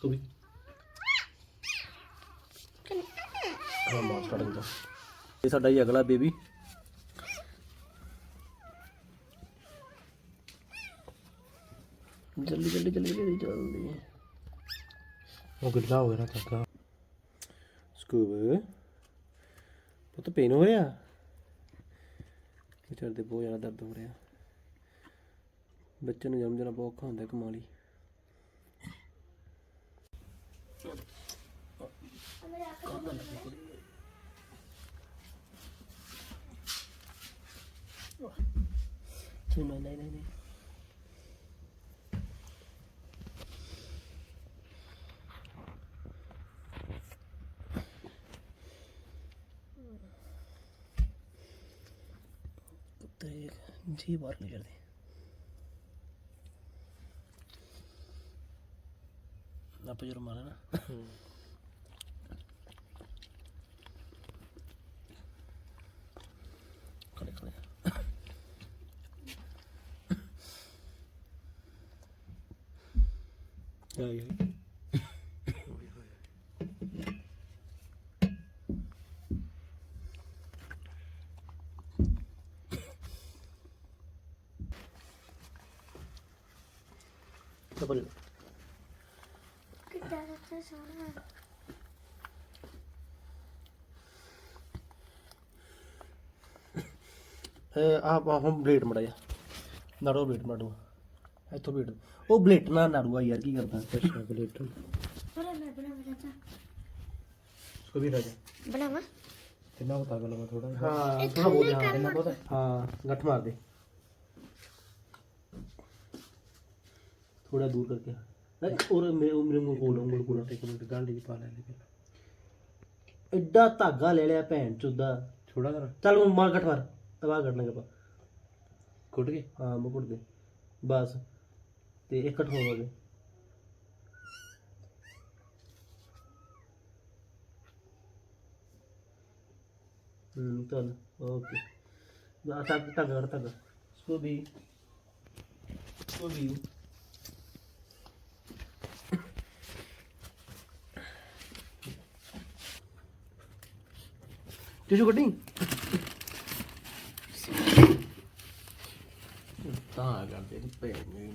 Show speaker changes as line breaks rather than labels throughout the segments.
Scooby ਹਾਂ ਮਾਰ start ਕਰ ਇਹ ਸਾਡਾ ਹੀ ਅਗਲਾ ਬੇਬੀ। ਜਲਦੀ ਜਲਦੀ ਜਲਦੀ ਜਲਦੀ ਜਲਦੀ।
ਉਹ ਗਿੱਲਾ ਹੋ ਗਿਆ ਨਾ ਕਾਕਾ।
ਸਕੂਬ। ਪੁੱਤ ਪੇਨ ਹੋ ਰਿਹਾ? ਵਿਚਾਰ ਦੇ ਬਹੁਤ ਜ਼ਿਆਦਾ ਦਰਦ ਹੋ ਰਿਹਾ। ਬੱਚੇ ਨੂੰ ਜਨਮ ਦੇਣਾ ਬਹੁਤ ਔਖਾ ਹੁੰਦਾ ਕਮਾਲੀ ਨਹੀਂ ਨਹੀਂ ਨਹੀਂ ਨਹੀਂ ਜੀ ਬਾਹਰ ਨਹੀਂ ਕਰਦੇ ਆਪਾਂ ਜਰ ਮਾਰਾ ਨਾ ਖੜੇ ਖੜੇ ਆਈ ਆਈ ਚੱਪਲ
ਕਿੱਦਾਂ ਦਾ ਸੋਹਣਾ
ਆਪ ਹਮ ਬਲੇਡ ਮੜਾ ਜਾ ਨਾੜੋ ਬਲੇਡ ਮਾੜੋ ਇੱਥੋਂ ਬਲੇਡ ਉਹ ਬਲੇਡ ਨਾ ਨਾੜੂਆ ਯਾਰ ਕੀ ਕਰਦਾ? ਅੱਛਾ ਬਲੇਡ
ਬੜਾ ਮੈਂ ਬਣਾਵਾਂ ਚਾਚਾ
ਕੋ ਵੀ ਰਾਜਾ
ਬਣਾਵਾਂ?
ਕਿੰਨਾ ਬਤਾ ਗਿਆ ਮੈਂ ਥੋੜਾ
ਹਾਂ ਥੋੜਾ ਬਹੁਤ ਹਾਂ ਇੰਨਾ ਬਹੁਤ ਹਾਂ ਗੱਠ ਮਾਰ ਦੇ। ਥੋੜਾ ਦੂਰ ਕਰਕੇ। ਨਹੀਂ, ਔਰ ਮੇਰੇ ਉਹ ਮੇਰੇ ਕੋਲ ਉਂਗਲ ਕੋਲ
ਇੱਕ ਮਿੰਟ ਗਾਂਢੀ ਚ ਪਾ ਲੈਂਦੇ ਫਿਰ
ਐਡਾ ਧਾਗਾ ਲੈ ਲਿਆ ਭੈਣ ਚੋਦਾ
ਥੋੜਾ ਕਰ
ਚੱਲ ਹੁਣ ਮਾਰ ਗੱਠ ਮਾਰ ਤਵਾ ਕੱਢਣਾ ਕਪਾ
ਕੁੱਟ ਕੇ
ਹਾਂ ਮੁਕੜ ਦੇ ਬਸ। ਤੇ ਇੱਕ ਕੱਟ ਹੋਵਾਂਗੇ ਹੂੰ ਚੱਲ ਓਕੇ। ਨਾ ਤੱਕ ਤੱਕ ਤੱਕ ਸਕੂਬੀ ਸਕੂਬੀ ਟਿਸ਼ੂ ਕੱਢੀ ਤਾਂ ਆ ਕਰਦੇ ਨੇ ਭੈਣ ਮੇਰੀ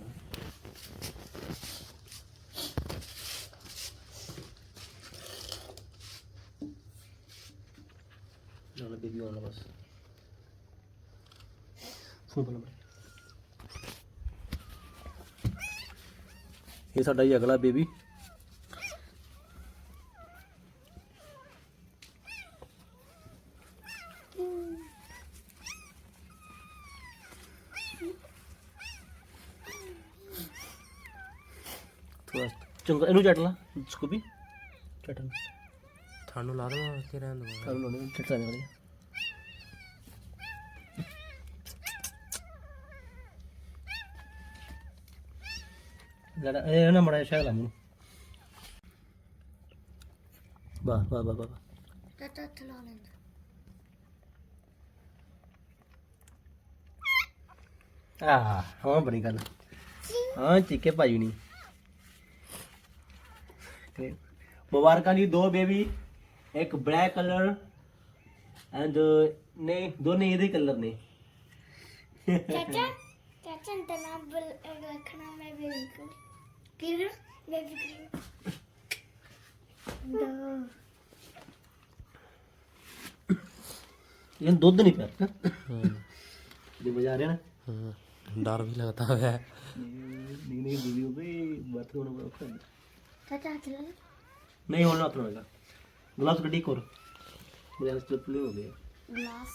ਨਾਲ ਬੀਬੀ ਆਉਣਾ ਬਸ। ਫੋਨ ਬਣਾ ਇਹ ਸਾਡਾ ਹੀ ਅਗਲਾ ਬੇਬੀ ਚੰਗਾ ਇਹਨੂੰ ਚੱਟ ਲਾ ਸਕੂਬੀ। ਚੱਟ ਲਾ।
ਤੁਹਾਨੂੰ ਲਾ ਦਵਾਂ ਕਿ ਰਹਿਣ ਦਵਾਂ
ਕਰ ਲੋ ਨੇ ਚੱਟਾ ਨਹੀਂ ਵਾਲੀ ਜਰਾ ਇਹ ਨਾ ਮੜਾ ਸ਼ਾਇਦ ਲਾ ਮੈਨੂੰ। ਵਾਹ ਵਾਹ ਵਾਹ ਵਾਹ
ਚਾਚਾ ਹੱਥ ਲਾ ਲੈਂਦਾ।
ਆ ਹਾਂ ਬੜੀ ਗੱਲ। ਹਾਂ ਚੀਕੇ ਭਾਈ ਨਹੀਂ ਤੇ ਮੁਬਾਰਕਾਂ ਜੀ ਦੋ ਬੇਬੀ ਇੱਕ ਬਲੈਕ ਕਲਰ ਐਂਡ ਨਹੀਂ ਦੋਨੇ ਇਹਦੇ ਕਲਰ ਨੇ।
ਚਾਚਾ ਚਾਚਾ ਦਾ ਨਾਮ ਬਲ ਰੱਖਣਾ ਮੈਂ ਵੀ ਬਿਲਕੁਲ। ਕਿਰਨ ਮੈਂ ਵੀ ਕਿਰਨ ਦੋ।
ਇਹ ਦੁੱਧ ਨਹੀਂ ਪਿਆ। ਜੇ ਬਜਾ ਰਿਹਾ ਨਾ।
ਹੂੰ ਡਰ ਵੀ ਲੱਗਦਾ ਹੈ
ਨਹੀਂ ਨਹੀਂ ਬੀਬੀ ਉਹ ਵੀ ਬਾਤ ਹੋਣਾ ਬੜਾ ਔਖਾ ਹੈ। ਨਹੀਂ ਹੁਣ ਨਾ ਤੁਰੇਗਾ ਗਲਾਸ ਗੱਡੀ ਕੋਰ ਮੇਰੇ ਹੱਥ ਚ ਪਲੇ ਹੋ ਗਿਆ
ਗਲਾਸ।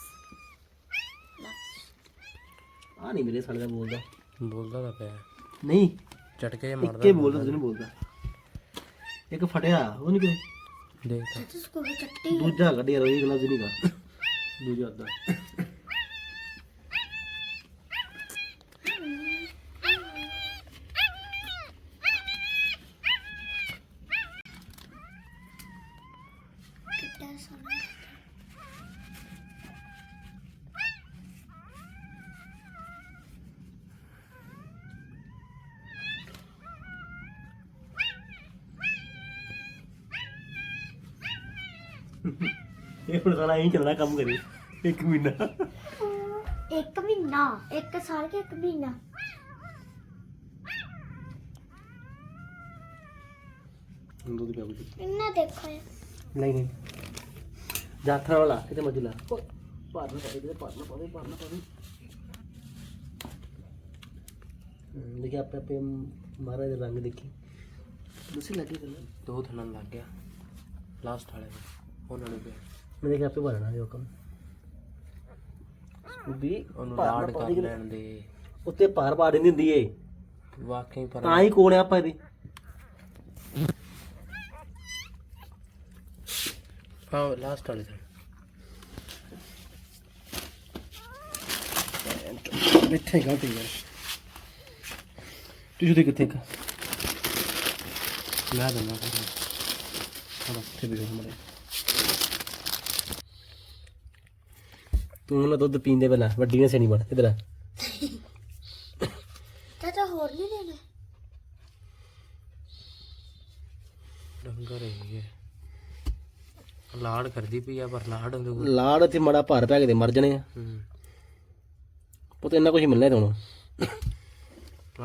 ਆ ਨਹੀਂ ਮੇਰੇ ਸਾਲੇ ਦਾ ਬੋਲਦਾ।
ਬੋਲਦਾ ਤਾਂ ਪਿਆ।
ਨਹੀਂ।
ਝਟਕੇ
ਇੱਕੇ
ਮਾਰਦਾ
ਬੋਲਦਾ ਤੁਸੀਂ ਨਹੀਂ ਬੋਲਦਾ। ਇੱਕ ਫਟਿਆ ਉਹ ਨਹੀਂ ਕਿ
ਦੇਖ। ਤਾਂ
ਚਾਚਾ ਸਕੂਲ ਚੱਟੀ।
ਦੂਜਾ ਕੱਢਿਆ ਰੋਈ ਗਲਾਸ ਨਹੀਂ ਗਾ। ਦੂਜਾ ਅੱਧਾ।
Ben sana
ਇਹ ਹੁਣ ਸਾਲਾ ਇਹੀ ਚੱਲਣਾ ਕੰਮ ਕਰੀ। ਇੱਕ ਮਹੀਨਾ।
ਇੱਕ ਮਹੀਨਾ ਇੱਕ ਸਾਲ ਕੇ ਇੱਕ ਮਹੀਨਾ?
ਹੁਣ ਦੁੱਧ ਪਿਆ ਕੁਝ
ਇੰਨਾ ਦੇਖੋ।
ਨਹੀਂ ਨਹੀਂ। ਜਾਥਰਾ ਵਾਲਾ ਕਿਤੇ ਮਰਜ਼ੀ ਲਾ ਓਏ, ਭਾਰ ਨਾ ਪਾਵੇ ਕਿਤੇ ਭਾਰ ਨਾ ਪਾਵੇ ਭਾਰ ਨਾ ਪਾਵੇ। ਹਮ, ਦੇਖੀ ਆਪੇ ਆਪੇ ਮਹਾਰਾਜ ਦੇ ਰੰਗ ਦੇਖੀ। ਲੱਗੀ ਗੱਲ
ਦੋ ਥਣਾਂ ਨੂੰ ਲੱਗ ਗਿਆ। ਲਾਸਟ ਵਾਲੇ ਨੂੰ ਉਹਨਾਂ ਨੂੰ ਪਿਆ
ਮੈਂ ਦੇਖਿਆ ਆਪੇ ਭਰਨਾ ਜੋ ਕੰਮ ਵੀ
ਉਹਨੂੰ
ਨਾ ਪਾਵੇ
ਕਰ। ਲੈਣ ਦੇ।
ਉੱਤੇ ਭਾਰ ਪਾ ਦਿੰਦੀ ਹੁੰਦੀ ਏ।
ਵਾਕਈ ਪਰ
ਤਾਂ ਹੀ ਕੋਣ ਆ ਆਪਾਂ ਇਹਦੀ।
ਹਾਂ ਲਾਸਟ ਵਾਲੇ ਥਣ
ਮਿੱਠੇ ਗਲਤ ਯਾਰ ਟਿਸ਼ੂ ਦੇ ਕਿੱਥੇ ਕਾ
ਮੈਂ ਦੰਨਾ
ਚਲੋ ਤੇ ਵੀ ਮਰੇ ਤੂੰ ਨਾ ਦੁੱਧ ਪੀਂਦੇ ਪਹਿਲਾਂ ਵੱਡੀ ਨੇ ਸਣੀ ਬਣ ਇਧਰ ਆ।
ਚਾਚਾ ਹੋਰ ਨਹੀਂ ਦੇਣਾ।
ਡੰਗਰ ਹੈ ਲਾੜ ਕਰਦੀ ਪਈ ਆ ਪਰ ਲਾੜ ਉਹਦੇ ਕੋਲ
ਲਾੜ ਤੇ ਮੜਾ ਭਾਰ ਪੈ ਕੇ ਤੇ ਮਰ ਜਣੇ ਆ।
ਹੂੰ।
ਪੁੱਤ ਇੰਨਾ ਕੁਝ ਮਿਲਣਾ ਤੁਹਾਨੂੰ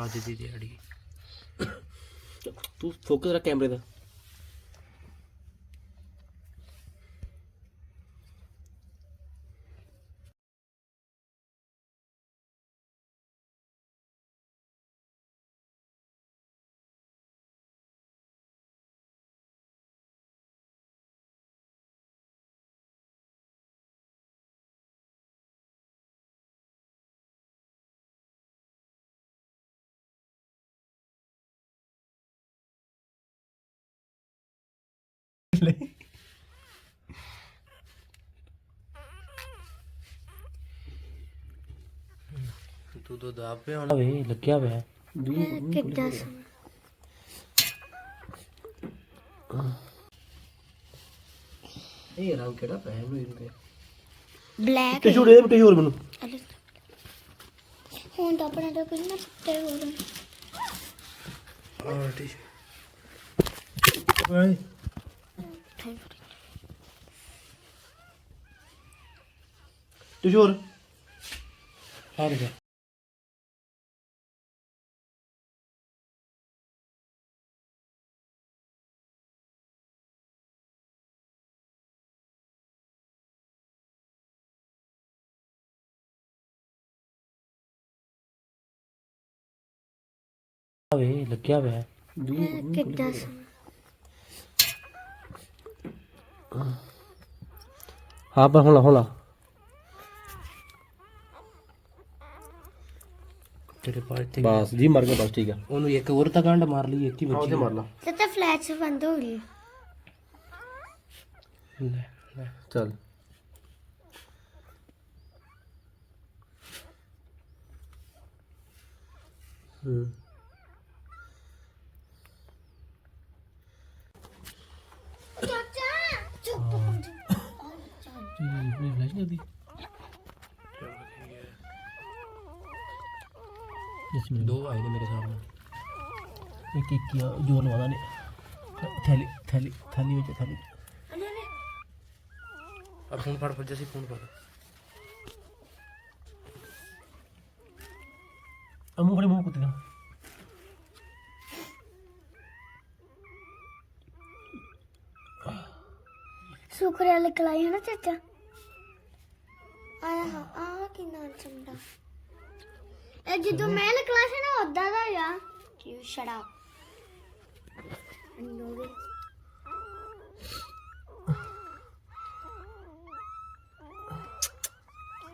ਅੱਜ ਦੀ ਦਿਹਾੜੀ।
ਤੂੰ ਫੋਕਸ ਰੱਖ ਕੈਮਰੇ ਦਾ।
ਤੂੰ ਤਾਂ ਦਾਬ ਪਿਆ ਹੁਣ।
ਵੇ ਲੱਗਿਆ ਹੋਇਆ
ਕਿੱਦਾਂ
ਇਹ ਰੰਗ ਕਿਹੜਾ ਪੈ ਇਹਨੂੰ ਇਹਦੇ
ਬਲੈਕ
ਟਿਸ਼ੂ ਦੇ ਟਿਸ਼ੂ ਹੋਰ ਮੈਨੂੰ।
ਹੁਣ ਤਾਂ ਆਪਣੇ ਤਾਂ ਕਿੰਨਾ ਤੇ ਹੋ ਰਹੇ
ਹਾਂ ਠੀਕ
ਟਿਸ਼ੂ ਹੋਰ।
ਹਾਰ ਗਿਆ
ਵੇ ਲੱਗਿਆ ਹੋਇਆ
ਕਿੱਦਾਂ
ਹਾਂ ਪਰ ਹੁਣ ਹੁਣ
ਤੇਰੇ ਪਾਸ ਤੇ
ਬਸ ਜੀ ਮਰ ਗਿਆ ਬਸ ਠੀਕ ਆ।
ਉਹਨੂੰ ਇੱਕ ਹੋਰ ਤਾਂ ਗੰਢ ਮਾਰ ਲਈ ਇੱਕ ਹੀ
ਉੱਥੇ
ਵੱਜੀ।
ਮਾਰ ਲਾ।
ਚਾਚਾ ਫਲੈਸ਼ ਬੰਦ ਹੋ ਗਈ।
ਲੈ ਲੈ।
ਚੱਲ। ਹੂੰ
ਚਾਚਾ ਚੁੱਪ ਕਰ
ਇਹ ਫਲੈਸ਼ ਕਰਦੀ ਇਸ ਮਿੰਟ।
ਦੋ ਆਏ ਨੇ ਮੇਰੇ ਸਾਹਮਣੇ।
ਇੱਕ ਇੱਕ ਜੋਰ ਲਵਾਦਾ ਨੇ ਥੈਲੀ ਥੈਲੀ ਥੈਲੀ ਵਿੱਚ ਥੈਲੀ।
ਆ ਫੋਨ ਫੜ ਫੜ ਜਸੀ ਫੋਨ ਫੜ।
ਆ ਮੂੰਹ ਖੜੇ ਮੂੰਹ ਕੁੱਤੇ ਦਾ
ਸੁਕਰਿਆ ਲਿਖਲਾਈ ਹੈ ਨਾ ਚਾਚਾ। ਆਇਆ ਹਾਂ ਆ ਕਿੰਨਾ ਚੰਦਾ ਇਹ ਜਦੋਂ ਮੈਂ ਲਿਖਲਾ ਸੀ ਨਾ ਉਦਾਂ ਦਾ ਆ ਯੂ ਸ਼ਟ ਅਪ ਨੋ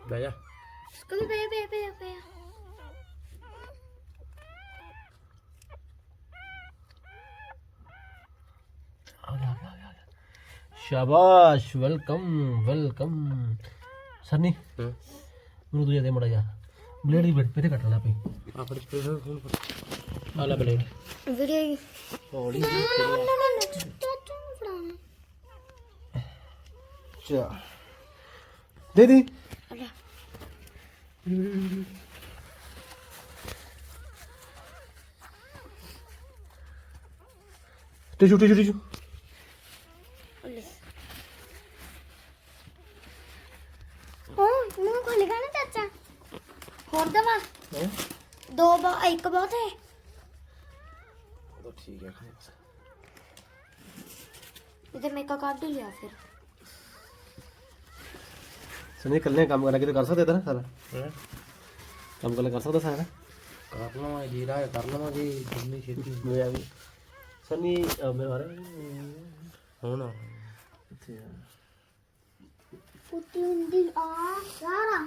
ਬਹਿ ਜਾ
ਸਕੂਲ ਬੇ ਬੇ ਬੇ ਬੇ
ਆ ਗਿਆ ਆ ਸਰਨੀ
ਹਾਂ।
ਮੈਨੂੰ ਤੂੰ ਦੇ ਮੜਾ ਜਾ ਬਲੇਡ ਦੀ ਬੇਟੇ ਕੱਟ ਲੈਣਾ ਪਈ
ਆ ਫੜ ਫੜ ਫੋਨ ਫੜ। ਆ ਲੈ ਬਲੇਡ।
ਵੀਡੀਓ
ਹੌਲੀ
ਨਾ ਨਾ ਨਾ ਨਾ ਚਾਚਾ ਨੂੰ ਫੜਾਉਣਾ
ਚਾ ਦੇ ਦੇ। Tissue tissue tissue.
एक बहुत है
तो ठीक है
इधर मेरे का काट लिया फिर
सुनिए कल ने काम करा के तो कर सकते थे ना सारा काम कल कर सकता सारा
कर लो जी रहा कर लो जी जितनी
खेती मेरा भी सनी मेरे बारे
होना पुती उंदी आ सारा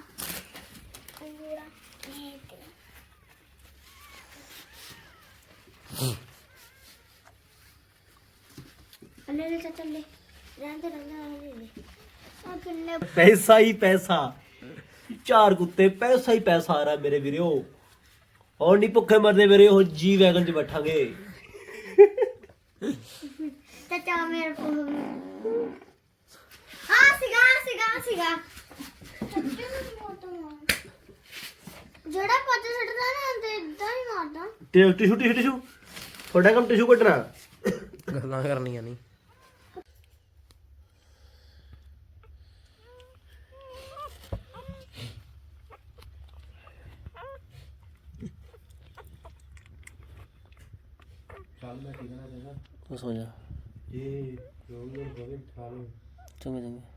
अंगूरा അല്ലേ ചത്തല്ലേ രണ്ട്
രണ്ട് ਪੈਸਾ ਹੀ ਪੈਸਾ। ਚਾਰ ਕੁੱਤੇ ਪੈਸਾ ਹੀ ਪੈਸਾ ਆ ਰਿਹਾ ਮੇਰੇ ਵੀਰਿਓ ਹੋਰ ਨਹੀਂ ਭੁੱਖੇ ਮਰਦੇ ਮੇਰੇ ਉਹ ਜੀ ਵੈਗਨ 'ਚ ਬੈਠਾਂਗੇ।
ਚਾਚਾ ਮੇਰੇ ਕੋਲ ਆ ਸਿਗਾ ਸਿਗਾ ਸਿਗਾ। ਜਿਹੜਾ ਪੱਜ ਛੱਡਦਾ ਨਾ ਤੇ ਇਦਾਂ ਹੀ ਮਾਰਦਾ।
ਤੇ ਛੁੱਟੀ ਛੁੱਟੀ ਛੁੱਟੀ ਤੁਹਾਡਾ ਕੰਮ ਟਿਸ਼ੂ ਕੱਢਣਾ।
ਗੱਲਾਂ ਕਰਨੀਆਂ ਨਹੀਂ।
ਕੱਲ ਮੈਂ
ਕੀ ਕਹਿਣਾ ਚਾਹੁੰਦਾ ਸੋ ਜਾ। ਇਹ ਲੋਕ ਜਿਹੜੇ ਬਗੇ
ਠਾਲੋ ਚੰਗੇ ਚੰਗੇ।